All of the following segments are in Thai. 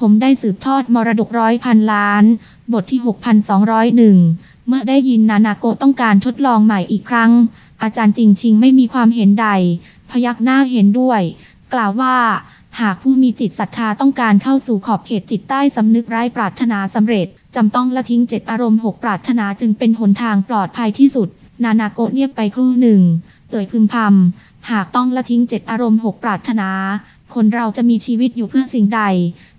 ผมได้สืบทอดมรดกร้อยพันล้าน บทที่ 6201 เมื่อได้ยินนานาโกต้องการทดลองใหม่อีกครั้ง อาจารย์จริงชิงไม่มีความเห็นใด พยักหน้าเห็นด้วย กล่าวว่าหากผู้มีจิตศรัทธาต้องการเข้าสู่ขอบเขตจิตใต้สำนึกไร้ปรารถนาสำเร็จ จำต้องละทิ้งเจ็ดอารมณ์หกปรารถนาจึงเป็นหนทางปลอดภัยที่สุด นานาโกเงียบไปครู่หนึ่งเอ่ยพึมพำหากต้องละทิ้งเจ็ดอารมณ์หกปรารถนา คนเราจะมีชีวิตอยู่เพื่อสิ่งใด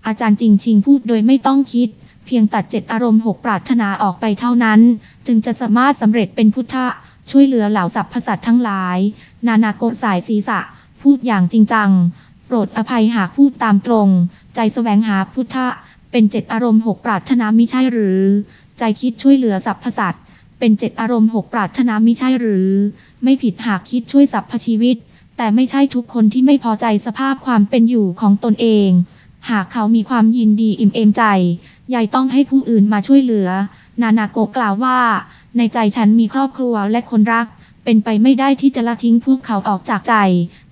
อาจารย์จริงชิงพูดโดยไม่ต้องคิด เพียงตัดเจ็ดอารมณ์หกปรารถนาออกไปเท่านั้น จึงจะสามารถสำเร็จเป็นพุทธะ ช่วยเหลือเหล่าสรรพสัตว์ทั้งหลาย นานาโกสายศีรษะ พูดอย่างจริงจัง โปรดอภัยหากพูดตามตรง ใจแสวงหาพุทธะ เป็นเจ็ดอารมณ์หกปรารถนามิใช่หรือ ใจคิดช่วยเหลือสรรพสัตว์เป็นเจ็ดอารมณ์หกปรารถนามิใช่หรือ ไม่ผิดหากคิดช่วยสรรพชีวิต แต่ไม่ใช่ทุกคนที่ไม่พอใจสภาพความเป็นอยู่ของตนเอง หากเขามีความยินดีอิ่มเอมใจ ยายต้องให้ผู้อื่นมาช่วยเหลือ นานาโกกล่าวว่า ในใจฉันมีครอบครัวและคนรัก เป็นไปไม่ได้ที่จะละทิ้งพวกเขาออกจากใจ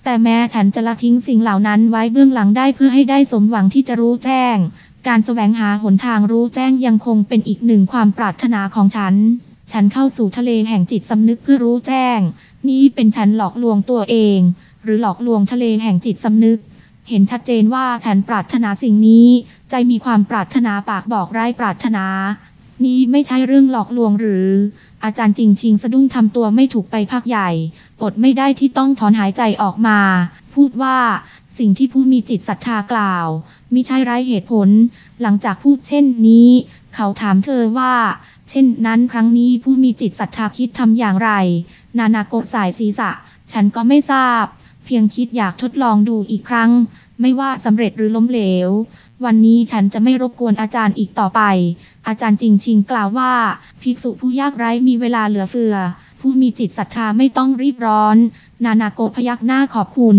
แต่แม้ฉันจะละทิ้งสิ่งเหล่านั้นไว้เบื้องหลังได้เพื่อให้ได้สมหวังที่จะรู้แจ้ง การแสวงหาหนทางรู้แจ้งยังคงเป็นอีกหนึ่งความปรารถนาของฉัน ฉันเข้าสู่ทะเลแห่งจิตสำนึกเพื่อรู้แจ้ง นี่เป็นฉันหลอกลวงตัวเอง หรือหลอกลวงทะเลแห่งจิตสำนึก เห็นชัดเจนว่าฉันปรารถนาสิ่งนี้ ใจมีความปรารถนาปากบอกไร้ปรารถนา นี่ไม่ใช่เรื่องหลอกลวงหรือ อาจารย์จริงชิงสะดุ้งทำตัวไม่ถูกไปพักใหญ่อดไม่ได้ที่ต้องถอนหายใจออกมา พูดว่า สิ่งที่ผู้มีจิตศรัทธากล่าวมิใช่ไร้เหตุผล หลังจากพูดเช่นนี้ เขาถามเธอว่า เช่นนั้นครั้งนี้ผู้มีจิตศรัทธาคิดทำอย่างไร นานาโกสายศีรษะ ฉันก็ไม่ทราบ เพียงคิดอยากทดลองดูอีกครั้ง ไม่ว่าสำเร็จหรือล้มเหลว วันนี้ฉันจะไม่รบกวนอาจารย์อีกต่อไป อาจารย์จริงชิงกล่าวว่า ภิกษุผู้ยากไร้มีเวลาเหลือเฟือ ผู้มีจิตศรัทธาไม่ต้องรีบร้อน นานาโกพยักหน้าขอบคุณ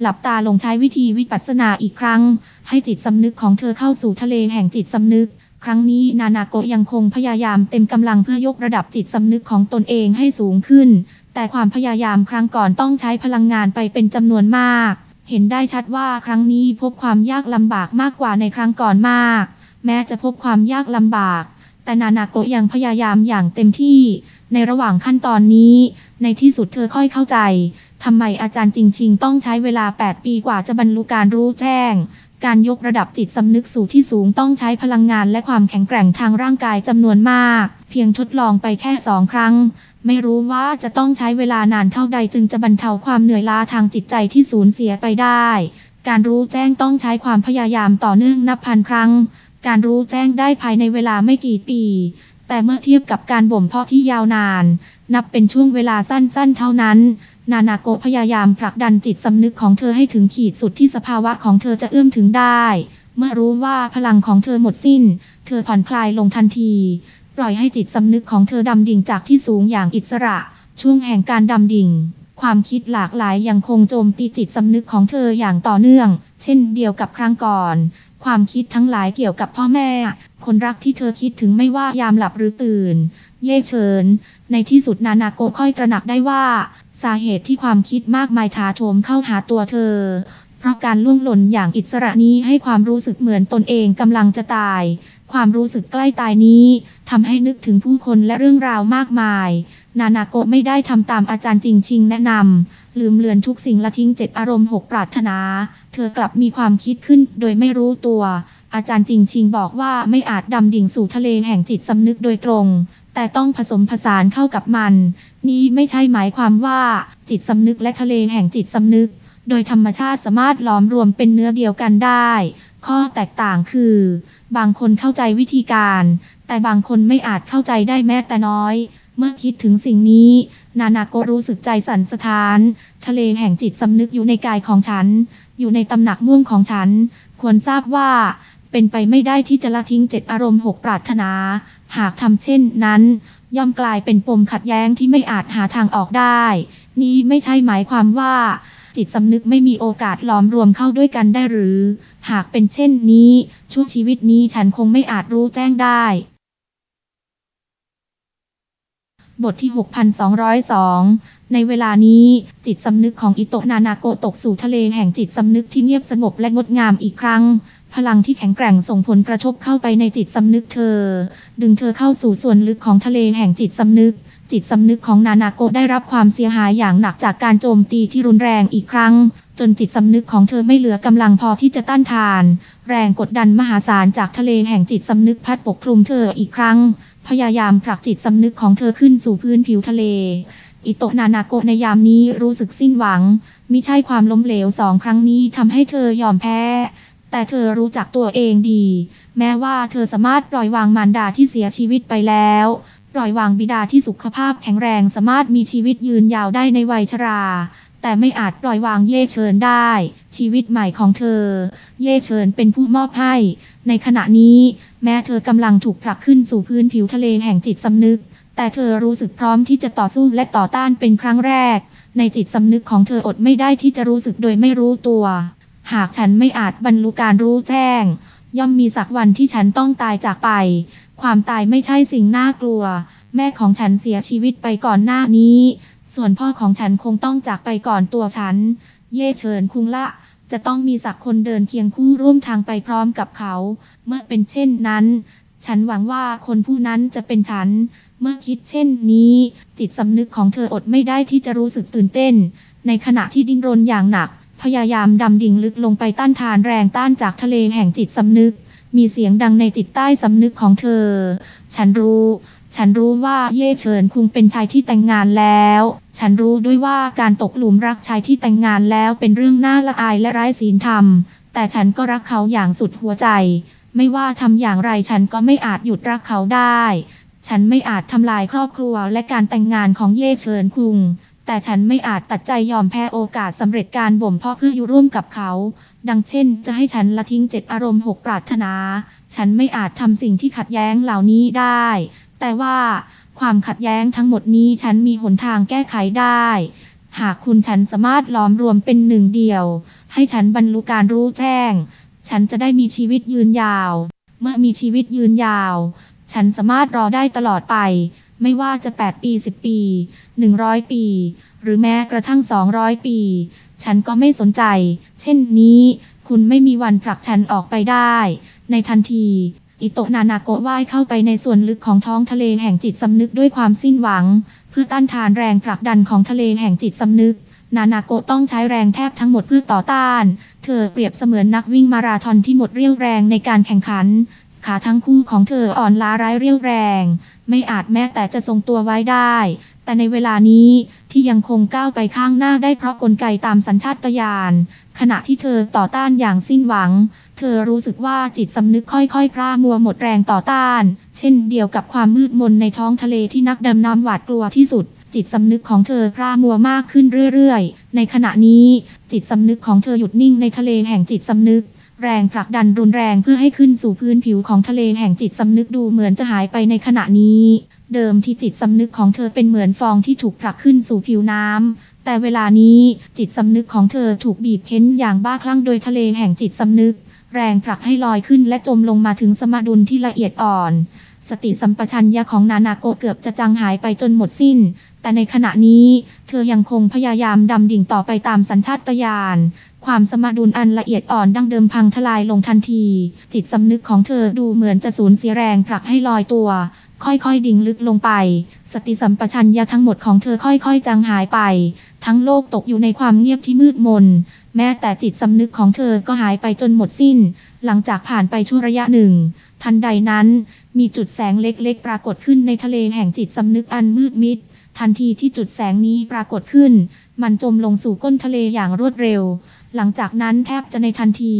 หลับตาลงใช้วิธีวิปัสสนาอีกครั้ง ให้จิตสำนึกของเธอเข้าสู่ทะเลแห่งจิตสำนึก ครั้งนี้นานาโกยังคงพยายามเต็มกำลังเพื่อยกระดับจิตสำนึกของตนเองให้สูงขึ้น แต่ความพยายามครั้งก่อนต้องใช้พลังงานไปเป็นจำนวนมาก เห็นได้ชัดว่าครั้งนี้พบความยากลำบากมากกว่าในครั้งก่อนมาก แม้จะพบความยากลำบาก แต่นานาโกยังพยายามอย่างเต็มที่ ในระหว่างขั้นตอนนี้ ในที่สุดเธอค่อยเข้าใจทำไมอาจารย์จริงชิงต้องใช้เวลา 8 ปีกว่าจะบรรลุการรู้แจ้ง การยกระดับจิตสำนึกสู่ที่สูงต้องใช้พลังงานและความแข็งแกร่งทางร่างกายจำนวนมาก เพียงทดลองไปแค่สองครั้ง ไม่รู้ว่าจะต้องใช้เวลานานเท่าใดจึงจะบรรเทาความเหนื่อยล้าทางจิตใจที่สูญเสียไปได้ การรู้แจ้งต้องใช้ความพยายามต่อเนื่องนับพันครั้ง การรู้แจ้งได้ภายในเวลาไม่กี่ปี แต่เมื่อเทียบกับการบ่มเพาะที่ยาวนาน นับเป็นช่วงเวลาสั้นๆ เท่านั้น นานาโกพยายามผลักดันจิตสำนึกของเธอให้ถึงขีดสุดที่สภาวะของเธอจะเอื้อมถึงได้ เมื่อรู้ว่าพลังของเธอหมดสิ้น เธอผ่อนคลายลงทันที ปล่อยให้จิตสำนึกของเธอดำดิ่งจากที่สูงอย่างอิสระ ช่วงแห่งการดำดิ่ง ความคิดหลากหลายยังคงโจมตีจิตสำนึกของเธออย่างต่อเนื่อง เช่นเดียวกับครั้งก่อน ความคิดทั้งหลายเกี่ยวกับพ่อแม่ คนรักที่เธอคิดถึงไม่ว่ายามหลับหรือตื่น เย่เฉิน ในที่สุดนานาโกค่อยตระหนักได้ว่า สาเหตุที่ความคิดมากมายถาโถมเข้าหาตัวเธอ เพราะการล่วงหล่นอย่างอิสระนี้ให้ความรู้สึกเหมือนตนเองกำลังจะตาย ความรู้สึกใกล้ตายนี้ทำให้นึกถึงผู้คนและเรื่องราวมากมาย นานาโกไม่ได้ทำตามอาจารย์จริงชิงแนะนำ ลืมเลือนทุกสิ่งละทิ้งเจ็ดอารมณ์หกปรารถนา เธอกลับมีความคิดขึ้นโดยไม่รู้ตัว อาจารย์จริงชิงบอกว่าไม่อาจดำดิ่งสู่ทะเลแห่งจิตสำนึกโดยตรง แต่ต้องผสมผสานเข้ากับมัน นี้ไม่ใช่หมายความว่า จิตสำนึกและทะเลแห่งจิตสำนึก โดยธรรมชาติสามารถล้อมรวมเป็นเนื้อเดียวกันได้ ข้อแตกต่างคือ บางคนเข้าใจวิธีการ แต่บางคนไม่อาจเข้าใจได้แม้แต่น้อย เมื่อคิดถึงสิ่งนี้ นานาโกะรู้สึกใจสั่นสะท้าน ทะเลแห่งจิตสำนึกอยู่ในกายของฉัน อยู่ในตำหนักม่วงของฉัน ควรทราบว่า เป็นไปไม่ได้ที่จะละทิ้งเจ็ดอารมณ์หกปรารถนา หากทำเช่นนั้น ย่อมกลายเป็นปมขัดแย้งที่ไม่อาจหาทางออกได้ นี้ไม่ใช่หมายความว่า จิตสำนึกไม่มีโอกาสล้อมรวมเข้าด้วยกันได้หรือ หากเป็นเช่นนี้ช่วงชีวิตนี้ฉันคงไม่อาจรู้แจ้งได้ บทที่ 6202 ในเวลานี้ จิตสำนึกของอิโตะนานาโกตกสู่ทะเลแห่งจิตสำนึกที่เงียบสงบและงดงามอีกครั้ง พลังที่แข็งแกร่งส่งผลกระทบเข้าไปในจิตสำนึกเธอ ดึงเธอเข้าสู่ส่วนลึกของทะเลแห่งจิตสำนึก จิตสำนึกของนานาโกได้รับความเสียหายอย่างหนักจากการโจมตีที่รุนแรงอีกครั้ง จนจิตสำนึกของเธอไม่เหลือกำลังพอที่จะต้านทาน แรงกดดันมหาศาลจากทะเลแห่งจิตสำนึกพัดปกคลุมเธออีกครั้ง พยายามผลักจิตสำนึกของเธอขึ้นสู่พื้นผิวทะเล อิโตนานาโกะในยามนี้รู้สึกสิ้นหวัง มิใช่ความล้มเหลวสองครั้งนี้ทำให้เธอยอมแพ้ แต่เธอรู้จักตัวเองดี แม้ว่าเธอสามารถปล่อยวางมารดาที่เสียชีวิตไปแล้ว ปล่อยวางบิดาที่สุขภาพแข็งแรงสามารถมีชีวิตยืนยาวได้ในวัยชรา แต่ไม่อาจปล่อยวางเย่เชิญได้ ชีวิตใหม่ของเธอ เย่เชิญเป็นผู้มอบให้ ในขณะนี้ แม้เธอกำลังถูกผลักขึ้นสู่พื้นผิวทะเลแห่งจิตสำนึก แต่เธอรู้สึกพร้อมที่จะต่อสู้และต่อต้านเป็นครั้งแรก ในจิตสำนึกของเธออดไม่ได้ที่จะรู้สึกโดยไม่รู้ตัว หากฉันไม่อาจบรรลุการรู้แจ้ง ย่อมมีสักวันที่ฉันต้องตายจากไป ความตายไม่ใช่สิ่งน่ากลัว แม่ของฉันเสียชีวิตไปก่อนหน้านี้ ส่วนพ่อของฉันคงต้องจากไปก่อนตัวฉัน เย่เฉินคุงละ จะต้องมีสักคนเดินเคียงคู่ร่วมทางไปพร้อมกับเขา เมื่อเป็นเช่นนั้น ฉันหวังว่าคนผู้นั้นจะเป็นฉัน เมื่อคิดเช่นนี้ จิตสำนึกของเธออดไม่ได้ที่จะรู้สึกตื่นเต้น ในขณะที่ดิ้นรนอย่างหนัก พยายามดำดิ่งลึกลงไปต้านทานแรงต้านจากทะเลแห่งจิตสำนึก มีเสียงดังในจิตใต้สำนึกของเธอ ฉันรู้ ฉันรู้ว่าเย่เฉินคุงเป็นชายที่แต่งงานแล้ว ฉันรู้ด้วยว่าการตกหลุมรักชายที่แต่งงานแล้วเป็นเรื่องน่าละอายและไร้ศีลธรรม แต่ฉันก็รักเขาอย่างสุดหัวใจ ไม่ว่าทำอย่างไรฉันก็ไม่อาจหยุดรักเขาได้ ฉันไม่อาจทำลายครอบครัวและการแต่งงานของเย่เฉินคุง แต่ฉันไม่อาจตัดใจยอมแพ้โอกาสสำเร็จการบ่มเพาะเพื่ออยู่ร่วมกับเขา ดังเช่น จะให้ฉันละทิ้งเจ็ดอารมณ์หกปรารถนา ฉันไม่อาจทำสิ่งที่ขัดแย้งเหล่านี้ได้ แต่ว่าความขัดแย้งทั้งหมดนี้ฉันมีหนทางแก้ไขได้ หากคุณฉันสามารถล้อมรวมเป็นหนึ่งเดียว ให้ฉันบรรลุการรู้แจ้ง ฉันจะได้มีชีวิตยืนยาว เมื่อมีชีวิตยืนยาว ฉันสามารถรอได้ตลอดไป ไม่ว่าจะ 8 ปี 10 ปี 100 ปี หรือแม้กระทั่ง 200 ปี ฉันก็ไม่สนใจ เช่นนี้ คุณไม่มีวันผลักฉันออกไปได้ ในทันที อิโตะนานาโกะว่ายเข้าไปในส่วนลึกของท้องทะเลแห่งจิตสำนึกด้วยความสิ้นหวัง เพื่อต้านทานแรงผลักดันของทะเลแห่งจิตสำนึก นานาโกะต้องใช้แรงแทบทั้งหมดเพื่อต่อต้าน เธอเปรียบเสมือนนักวิ่งมาราธอนที่หมดเรี่ยวแรงในการแข่งขัน ขาทั้งคู่ของเธออ่อนล้าร้ายเรี่ยวแรง ไม่อาจแม้แต่จะทรงตัวไว้ได้ แต่ในเวลานี้ที่ยังคงก้าวไปข้างหน้าได้เพราะกลไกตามสัญชาตญาณขณะที่เธอต่อต้านอย่างสิ้นหวัง เธอรู้สึกว่าจิตสำนึกค่อยๆพร่ามัวหมดแรงต่อต้าน เช่นเดียวกับความมืดมนในท้องทะเลที่นักดำน้ำหวาดกลัวที่สุดจิตสำนึกของเธอพร่ามัวมากขึ้นเรื่อยๆ ในขณะนี้ จิตสำนึกของเธอหยุดนิ่งในทะเลแห่งจิตสำนึก แรงผลักดันรุนแรงเพื่อให้ขึ้นสู่พื้นผิวของทะเลแห่งจิตสำนึกดูเหมือนจะหายไปในขณะนี้ เดิมที่จิตสำนึกของเธอเป็นเหมือนฟองที่ถูกผลักขึ้นสู่ผิวน้ำแต่เวลานี้จิตสำนึกของเธอถูกบีบเค้นอย่างบ้าคลั่งโดยทะเลแห่งจิตสำนึก แรงผลักให้ลอยขึ้นและจมลงมาถึงสมดุลที่ละเอียดอ่อน สติสัมปชัญญะของนานาโกเกือบจะจางหายไปจนหมดสิ้น แต่ในขณะนี้ เธอยังคงพยายามดำดิ่งต่อไปตามสัญชาตญาณ ความสมดุลอันละเอียดอ่อนดั้งเดิมพังทลายลงทันที จิตสำนึกของเธอดูเหมือนจะสูญเสียแรงผลักให้ลอยตัว ค่อยๆ ดิ่งลึกลงไป สติสัมปชัญญะทั้งหมดของเธอค่อยๆ จางหายไป ทั้งโลกตกอยู่ในความเงียบที่มืดมน แม้แต่จิตสำนึกของเธอก็หายไปจนหมดสิ้น หลังจากผ่านไปชั่วระยะหนึ่ง ทันใดนั้น มีจุดแสงเล็กๆ ปรากฏขึ้นในทะเลแห่งจิตสำนึกอันมืดมิด ทันทีที่จุดแสงนี้ปรากฏขึ้น มันจมลงสู่ก้นทะเลอย่างรวดเร็ว หลังจากนั้นแทบจะในทันที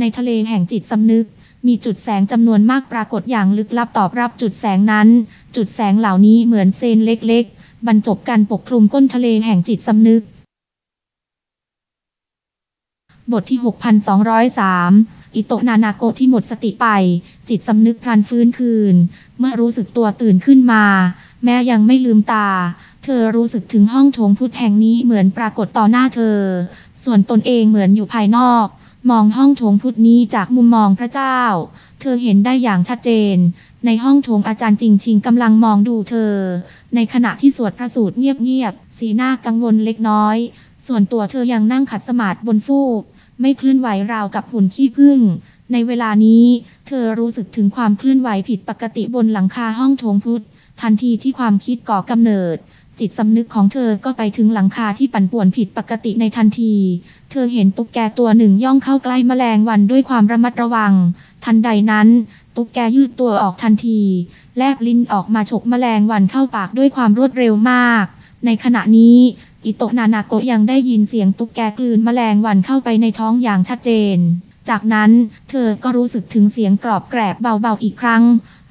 ในทะเลแห่งจิตสำนึก มีจุดแสงจำนวนมากปรากฏอย่างลึกลับตอบรับจุดแสงนั้น จุดแสงเหล่านี้เหมือนเซนเล็กๆ บรรจบกันปกคลุมก้นทะเลแห่งจิตสำนึก บทที่ 6203 อิโตะนานาโกที่หมดสติไป จิตสำนึกพลันฟื้นคืน เมื่อรู้สึกตัวตื่นขึ้นมา แม้ยังไม่ลืมตาเธอรู้สึกถึงห้องโถงพุทธแห่งนี้เหมือนปรากฏต่อหน้าเธอ ส่วนตนเองเหมือนอยู่ภายนอก มองห้องโถงพุทธนี้จากมุมมองพระเจ้า เธอเห็นได้อย่างชัดเจน ในห้องโถงอาจารย์จริงชิงกำลังมองดูเธอ ในขณะที่สวดพระสูตรเงียบๆ สีหน้ากังวลเล็กน้อย ส่วนตัวเธอยังนั่งขัดสมาธิบนฟูก ไม่เคลื่อนไหวราวกับหุ่นขี้ผึ้ง ในในเวลานี้ เธอรู้สึกถึงความเคลื่อนไหวผิดปกติบนหลังคาห้องโถงพุทธ ทันทีที่ความคิดก่อกำเนิด จิตสำนึกของเธอก็ไปถึงหลังคาที่ปั่นป่วนผิดปกติในทันที เธอเห็นตุ๊กแกตัวหนึ่งย่องเข้าใกล้แมลงวันด้วยความระมัดระวัง ทันใดนั้น ตุ๊กแกยืดตัวออกทันที แลบลิ้นออกมาฉกแมลงวันเข้าปากด้วยความรวดเร็วมาก ในขณะนี้อิโตะนานาโกะยังได้ยินเสียงตุ๊กแกกลืนแมลงวันเข้าไปในท้องอย่างชัดเจน จากนั้น เธอก็รู้สึกถึงเสียงกรอบแกรบเบาๆอีกครั้ง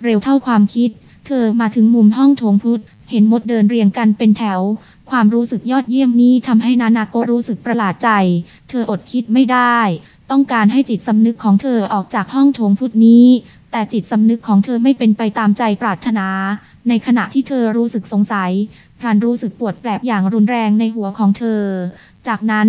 เร็วเท่าความคิด เธอมาถึงมุมห้องโถงพุทธ เห็นมดเดินเรียงกันเป็นแถว ความรู้สึกยอดเยี่ยมนี้ทำให้นานาโกรู้สึกประหลาดใจ เธออดคิดไม่ได้ ต้องการให้จิตสำนึกของเธอออกจากห้องโถงพุทธนี้ แต่จิตสำนึกของเธอไม่เป็นไปตามใจปรารถนา ในขณะที่เธอรู้สึกสงสัยพลันรู้สึกปวดแปลบอย่างรุนแรงในหัวของเธอ จากนั้น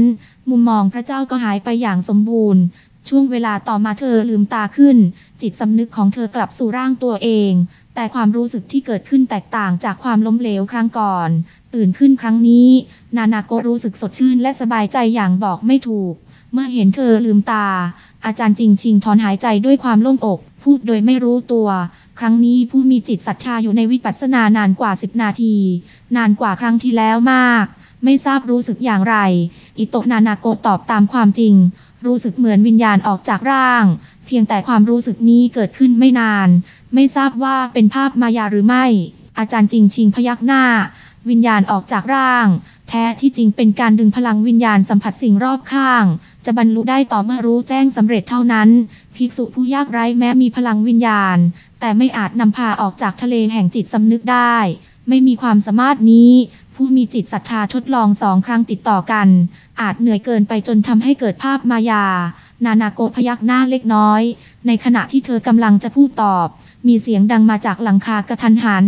มุมมองพระเจ้าก็หายไปอย่างสมบูรณ์ช่วงเวลาต่อมาเธอลืมตาขึ้น จิตสำนึกของเธอกลับสู่ร่างตัวเอง แต่ความรู้สึกที่เกิดขึ้นแตกต่างจากความล้มเหลวครั้งก่อน ตื่นขึ้นครั้งนี้ นานาโกรู้สึกสดชื่นและสบายใจอย่างบอกไม่ถูก เมื่อเห็นเธอลืมตา อาจารย์จริงชิงถอนหายใจด้วยความโล่งอก พูดโดยไม่รู้ตัว ครั้งนี้ผู้มีจิตศรัทธาอยู่ในวิปัสสนานานกว่า 10 นาที นานกว่าครั้งที่แล้วมาก ไม่ทราบรู้สึกอย่างไร อิโตนานาโกตอบตามความจริง รู้สึกเหมือนวิญญาณออกจากร่าง เพียงแต่ความรู้สึกนี้เกิดขึ้นไม่นาน ไม่ทราบว่าเป็นภาพมายาหรือไม่ อาจารย์จิงชิงพยักหน้า วิญญาณออกจากร่าง แท้ที่จริงเป็นการดึงพลังวิญญาณสัมผัสสิ่งรอบข้าง จะบรรลุได้ต่อเมื่อรู้แจ้งสำเร็จเท่านั้น ภิกษุผู้ยากไร้แม้มีพลังวิญญาณ แต่ไม่อาจนำพาออกจากทะเลแห่งจิตสำนึกได้ ไม่มีความสามารถนี้ ผู้มีจิตศรัทธาทดลองสองครั้งติดต่อกัน อาจเหนื่อยเกินไปจนทำให้เกิดภาพมายา นานาโกะพยักหน้าเล็กน้อย ในขณะที่เธอกำลังจะพูดตอบ มีเสียงดังมาจากหลังคากระทันหัน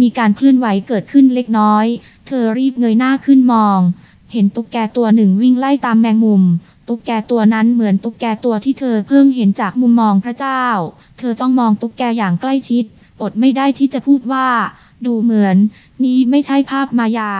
มีการเคลื่อนไหวเกิดขึ้นเล็กน้อย เธอรีบเงยหน้าขึ้นมอง เห็นตุ๊กแกตัวหนึ่งวิ่งไล่ตามแมงมุม ตุ๊กแกตัวนั้นเหมือนตุ๊กแกตัวที่เธอเพิ่งเห็นจากมุมมองพระเจ้า เธอจ้องมองตุ๊กแกอย่างใกล้ชิด อดไม่ได้ที่จะพูดว่า ดูเหมือน นี่ไม่ใช่ภาพมายา